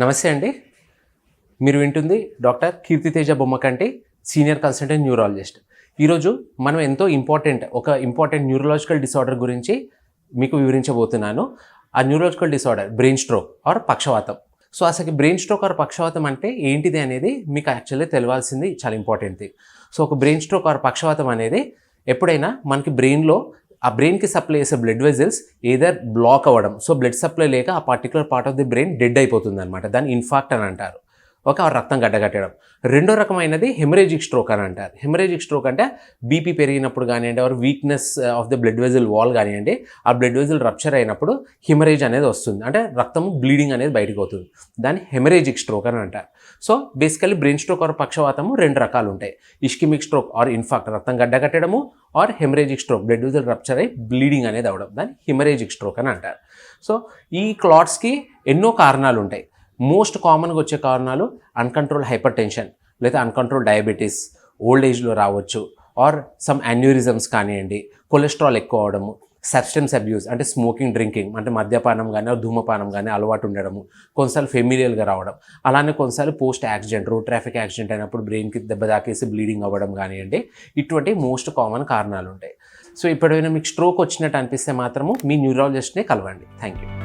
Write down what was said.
నమస్తే అండి. మీరు వింటుంది doctor Keerthiteja Bommakanti senior consultant neurologist. ఈరోజు మనం ఎంతో ఇంపార్టెంట్ ఒక ఇంపార్టెంట్ న్యూరలాజికల్ డిసార్డర్ గురించి మీకు వివరించబోతున్నాను. ఆ neurological disorder brain stroke or పక్షవాతం. సో అసలు బ్రెయిన్ స్ట్రోక్ ఆర్ పక్షవాతం అంటే ఏంటిది అనేది మీకు యాక్చువల్లీ తెలియాల్సింది చాలా ఇంపార్టెంట్ థింగ్. సో ఒక బ్రెయిన్ స్ట్రోక్ ఆర్ పక్షవాతం అనేది ఎప్పుడైనా మనకి బ్రెయిన్లో ఆ బ్రెయిన్కి సప్లై చేసే బ్లడ్ వెజల్స్ ఏదర్ బ్లాక్ అవ్వడం. సో బ్లడ్ సప్లై లేక ఆ particular part of the brain dead అయిపోతుంది అనమాట దాన్ని ఇన్ఫాక్ట్ అని అంటారు. ఒక రక్తం గడ్డగట్టడం. రెండో రకమైనది హెమరేజిక్ స్ట్రోక్ అని అంటారు. హెమరేజిక్ స్ట్రోక్ అంటే బీపీ పెరిగినప్పుడు కానివ్వండి or weakness of the blood vessel wall కానివ్వండి ఆ బ్లడ్ వెజల్ రప్చర్ అయినప్పుడు హెమరేజ్ అనేది వస్తుంది. అంటే రక్తం బ్లీడింగ్ అనేది బయటకు అవుతుంది దాన్ని హెమరేజిక్ స్ట్రోక్ అని అంటారు. So basically brain stroke or పక్షవాతము రెండు రకాలు ఉంటాయి ఇష్కిమిక్ స్ట్రోక్ ఆర్ ఇన్ఫాక్ట్ రక్తం గడ్డగట్టడము or haemorrhagic stroke blood vessel rupture అయ్యి బ్లీడింగ్ అనేది అవడం. దాన్ని హెమరేజిక్ స్ట్రోక్ అని అంటారు. సో ఈ క్లాట్స్కి ఎన్నో కారణాలు ఉంటాయి మోస్ట్ కామన్గా వచ్చే కారణాలు అన్కంట్రోల్ హైపర్ టెన్షన్ లేదా అన్కంట్రోల్ డయాబెటీస్ ఓల్డ్ ఏజ్లో రావచ్చు ఆర్ సమ్ అన్యూరిజమ్స్ కానివ్వండి కొలెస్ట్రాల్ ఎక్కువ అవడము సబ్స్టెన్స్ అబ్యూస్ అంటే స్మోకింగ్ డ్రింకింగ్ అంటే మద్యపానం కానీ ధూమపానం కానీ అలవాటు ఉండడము కొన్నిసార్లు ఫెమిలియల్గా రావడం. అలానే కొన్నిసార్లు post accident road traffic accident అయినప్పుడు బ్రెయిన్కి దెబ్బ తాకేసి బ్లీడింగ్ అవ్వడం కానివ్వండి ఇటువంటి మోస్ట్ కామన్ కారణాలు ఉంటాయి. సో ఇప్పుడైనా మీకు స్ట్రోక్ వచ్చినట్టు అనిపిస్తే మాత్రము మీ న్యూరాలజిస్ట్నే కలవండి. Thank you